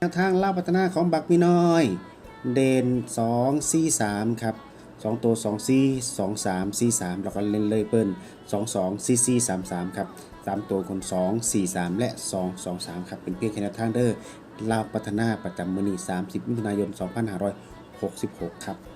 แนวทางเล่าพัฒนาของบักมีน้อย เด่น2 4 3ครับ2ตัว2 4 2 3 4 3แล้วก็เล่นเลยเปิ้ล2 2 4 4 3 3ครับ3ตัวคน2 4 3 และ 2 2 3ครับเป็นเพียงแค่แนวทางเด้อเล่าพัฒนาประจำมือนี้30มิถุนายน 2566 ครับ